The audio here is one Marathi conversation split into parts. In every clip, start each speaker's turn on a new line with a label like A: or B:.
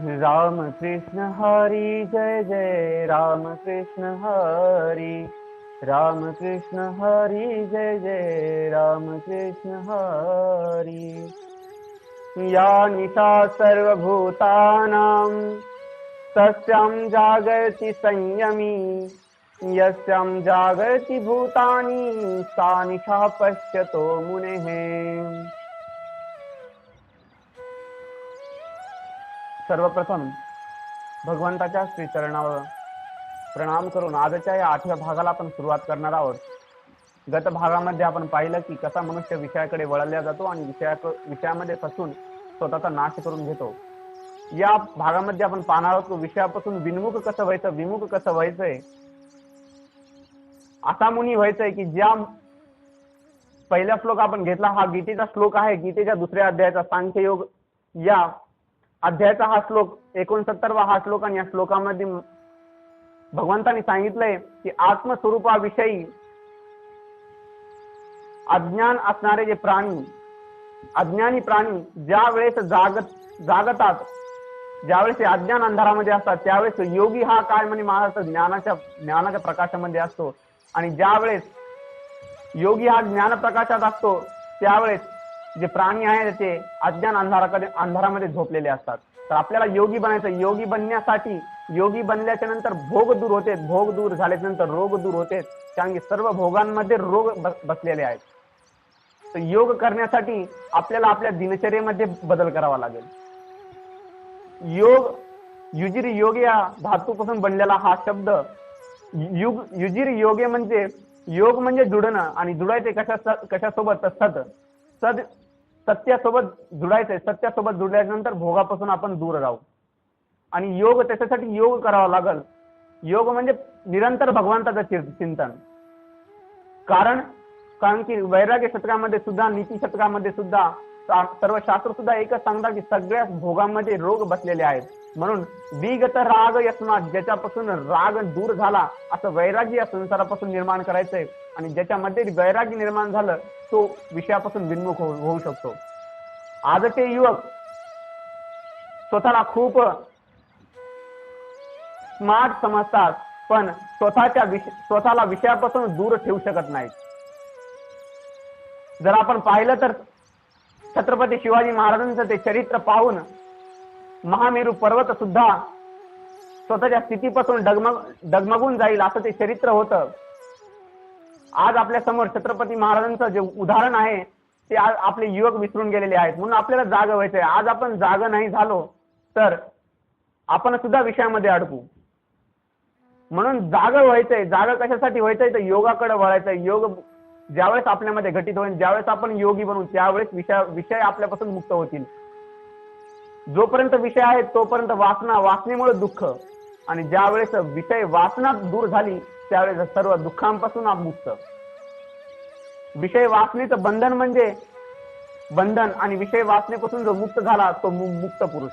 A: राम कृष्ण हरी जय जय राम कृष्ण हरी। राम कृष्ण हरी जय जय राम कृष्ण हरी। या निशा सर्वभूतानां तस्यां जागर्ति संयमी। यस्यां जागर्ति भूतानि सा निशा पश्यतो मुनेः सर्वप्रथम भगवंताच्या श्रीचरणावर प्रणाम करून आजच्या या आठव्या भागाला आपण सुरुवात करणार आहोत. गत भागामध्ये आपण पाहिलं की कसा मनुष्य विषयाकडे वळल्या जातो आणि विषया विषयामध्ये फसून स्वतःचा नाश करून घेतो. या भागामध्ये आपण पाहणार आहोत की विषयापासून विनमुख कसं व्हायचं विमुख कसं व्हायचंय? असा मुनी व्हायचंय की ज्या पहिला श्लोक आपण घेतला हा गीतेचा श्लोक आहे गीतेच्या दुसऱ्या अध्यायाचा सांख्ययोग या अध्यायाचा हा श्लोक एकोणसत्तरवा हा श्लोक आणि या श्लोकामध्ये भगवंतांनी सांगितलंय की आत्मस्वरूपाविषयी अज्ञान असणारे जे प्राणी अज्ञानी प्राणी ज्या वेळेस जागत जागतात ज्यावेळेस अज्ञान अंधारामध्ये असतात त्यावेळेस योगी हा काय म्हणजे महाराष्ट्र ज्ञानाच्या ज्ञानाच्या प्रकाशामध्ये असतो. आणि ज्या वेळेस योगी हा ज्ञान प्रकाशात असतो त्यावेळेस जे प्राणी आहेत ते अज्ञान अंधाराकडे अंधारामध्ये झोपलेले असतात. तर आपल्याला योगी बनायचं योगी बनण्यासाठी योगी बनल्याच्या नंतर भोग दूर होते. भोग दूर झाल्याच्यानंतर रोग दूर होते. कारण की सर्व भोगांमध्ये रोग बसलेले आहेत. तर योग करण्यासाठी आपल्याला आपल्या दिनचर्येमध्ये बदल करावा लागेल. योग युजिरी योग या धातूपासून बनलेला हा शब्द युग युजिरी योगे म्हणजे योग म्हणजे जुडणं आणि जुडायचे कशा कशासोबत? तर सद सद सत्यासोबत जुडायचंय. सत्यासोबत जुडल्यानंतर भोगापासून आपण दूर राहू. आणि योग त्याच्यासाठी योग करावा लागल. योग म्हणजे निरंतर भगवंताचं चिंतन. कारण कारण की वैराग्य शतकामध्ये सुद्धा नीती शतकामध्ये सुद्धा सर्व शास्त्र सुद्धा एकच सांगतात की सगळ्या भोगांमध्ये रोग बसलेले आहेत. म्हणून विगत राग यस्मात ज्याच्यापासून राग दूर झाला असं वैराग्य या संसारापासून निर्माण करायचंय आणि ज्याच्यामध्ये वैराग्य निर्माण झालं तो विषयापासून विन्मुख होऊ शकतो. आजचे युवक स्वतःला खूप स्मार्ट समजतात पण स्वतःच्या स्वतःला विषयापासून दूर ठेवू शकत नाहीत. जर आपण पाहिलं तर छत्रपती शिवाजी महाराजांचं ते चरित्र पाहून महामेरू पर्वत सुद्धा स्वतःच्या स्थितीपासून डगमग डगमगून जाईल असं ते चरित्र होतं. आज आपल्यासमोर छत्रपती महाराजांचं जे उदाहरण आहे ते आज आपले युवक विसरून गेलेले आहेत. म्हणून आपल्याला जाग व्हायचंय. आज आपण जाग नाही झालो तर आपण सुद्धा विषयामध्ये अडकू. म्हणून जाग व्हायचंय. जाग कशासाठी व्हायचंय? तर योगाकडे वळायचंय योग ज्यावेळेस आपल्यामध्ये घटित होईल ज्यावेळेस आपण योगी बनू त्यावेळेस विषय विषय आपल्यापासून मुक्त होतील. जोपर्यंत विषय आहे तोपर्यंत वासना वासनेमुळे दुःख. आणि ज्या वेळेस विषय वासना दूर झाली त्यावेळेस सर्व दुःखांपासून मुक्त. विषय वासनेचं बंधन म्हणजे बंधन आणि विषय वासनेपासून जो मुक्त झाला तो मुक्त पुरुष.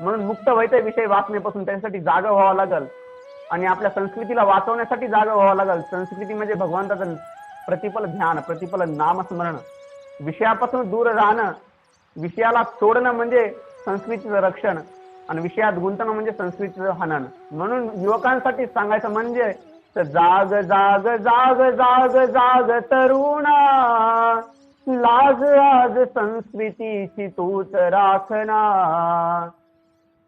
A: म्हणून मुक्त व्हायचं विषय वासनेपासून त्यासाठी जागा व्हावं लागल. आणि आपल्या संस्कृतीला वाचवण्यासाठी जागा व्हावं लागल. संस्कृती म्हणजे भगवंताचं प्रतिफल ध्यान प्रतिफल नामस्मरण. विषयापासून दूर राहणं विषयाला सोडणं म्हणजे संस्कृतीचं रक्षण आणि विषयात गुंतणं म्हणजे संस्कृतीचं हनन. म्हणून युवकांसाठी सांगायचं म्हणजे जाग जाग जाग जाग जाग तरुणा. लाज आज संस्कृतीची तूच राखना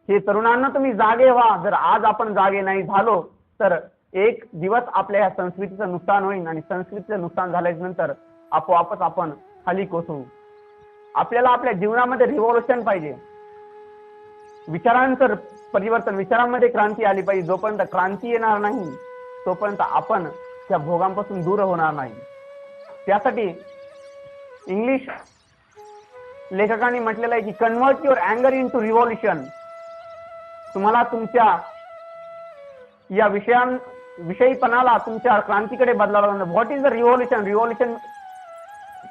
A: हे तरुणांना तुम्ही जागे व्हा. जर आज आपण जागे नाही झालो तर एक दिवस आपल्या या संस्कृतीचं नुकसान होईल आणि संस्कृतीचं नुकसान झाल्याच्यानंतर आपोआपच आपण खाली कोसळू. आपल्याला आपल्या जीवनामध्ये रिव्हॉल्युशन पाहिजे. विचारांचं परिवर्तन विचारांमध्ये क्रांती आली पाहिजे. जोपर्यंत क्रांती येणार नाही तोपर्यंत आपण त्या भोगांपासून दूर होणार नाही. त्यासाठी इंग्लिश लेखकांनी म्हटलेलं आहे की कन्वर्ट युअर अँगर इन टू रिव्हॉल्युशन तुम्हाला तुमच्या या विषयां विषयीपणाला तुमच्या क्रांतीकडे बदलावं लागणार. What is the revolution revolution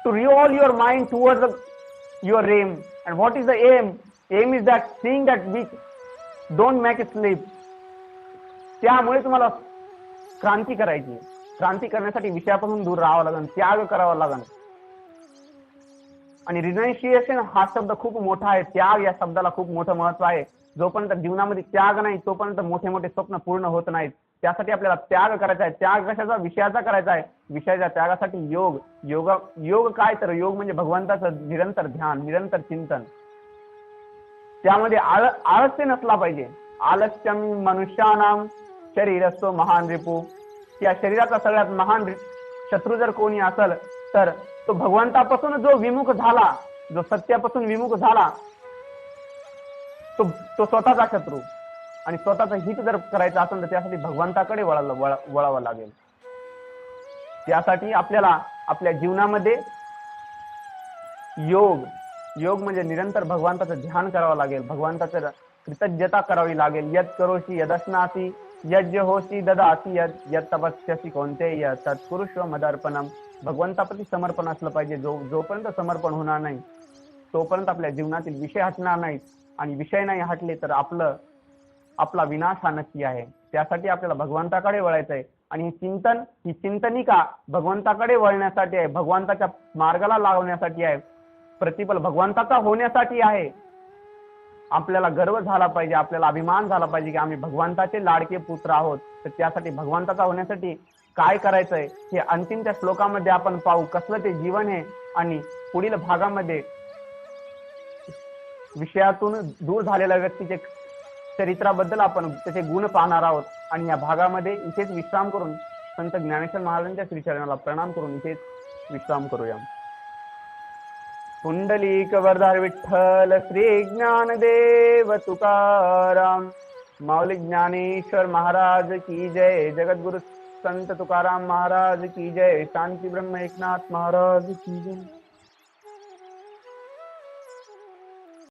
A: to revolve your mind toward your aim. And what is the aim aim is that seeing that we don't make it sleep त्यामुळे तुम्हाला क्रांती करायची. क्रांती करण्यासाठी विषयापासून दूर राहावं लागेल त्याग करावा लागेल. आणि रिनाऊन्शिएशन हा शब्द खूप मोठा आहे. त्याग या शब्दाला खूप मोठं महत्त्व आहे. जोपर्यंत जीवनामध्ये त्याग नाही तोपर्यंत मोठे मोठे स्वप्न पूर्ण होत नाहीत. त्यासाठी आपल्याला त्याग करायचा आहे. त्याग कशाचा? विषयाचा करायचा आहे. विषयाच्या त्यागासाठी योग. योग योग काय तर? योग म्हणजे भगवंताचं निरंतर ध्यान निरंतर चिंतन. त्यामध्ये आळ आळस्य नसला पाहिजे. आलस्यम मनुष्यानाम शरीर असतो महान रिपू. या शरीराचा सगळ्यात महान शत्रू जर कोणी असल तर तो भगवंतापासून जो विमुख झाला जो सत्यापासून विमुख झाला तो तो स्वतःचा शत्रू. आणि स्वतःचं हित जर करायचं असेल तर त्यासाठी भगवंताकडे वळायला वळावं लागेल. त्यासाठी आपल्याला आपल्या जीवनामध्ये योग योग म्हणजे निरंतर भगवंताचं ध्यान करावं लागेल भगवंताचं कृतज्ञता करावी लागेल. यद करोशी यदश्नासी यज्ञ होशी ददासी यद यद तपस्यसी कोणते य तत्पुरुष मदर्पणम. भगवंताप्रती समर्पण असलं पाहिजे. जो जोपर्यंत समर्पण होणार नाही तोपर्यंत आपल्या जीवनातील विषय हटणार नाहीत. आणि विषय नाही हटले तर आपलं आपला विनाश हा नक्की आहे. त्यासाठी आपल्याला भगवंताकडे वळायचं आहे आणि ही चिंतन ही चिंतनिका भगवंताकडे वळण्यासाठी आहे. भगवंताच्या मार्गाला लावण्यासाठी आहे. प्रतिफल भगवंताचा होण्यासाठी आहे. आपल्याला गर्व झाला पाहिजे आपल्याला अभिमान झाला पाहिजे की आम्ही भगवंताचे लाडके पुत्र आहोत. तर त्यासाठी भगवंताचा होण्यासाठी काय करायचंय हे अंतिम त्या श्लोकामध्ये आपण पाहू. कसलं ते जीवन आहे आणि पुढील भागामध्ये विषयातून दूर झालेल्या व्यक्तीचे चरित्राबद्दल आपण त्याचे गुण पाहणार आहोत. आणि या भागामध्ये इथेच विश्राम करून संत ज्ञानेश्वर महाराजांच्या श्रीचरणाला प्रणाम करून इथेच विश्राम करूया. पुंडलिक वरदार विठ्ठल श्री ज्ञानदेव तुकाराम माऊली ज्ञानेश्वर महाराज की जय जगद्गुरु संत तुकाराम महाराज की जय शांती ब्रह्म एकनाथ महाराज की जय.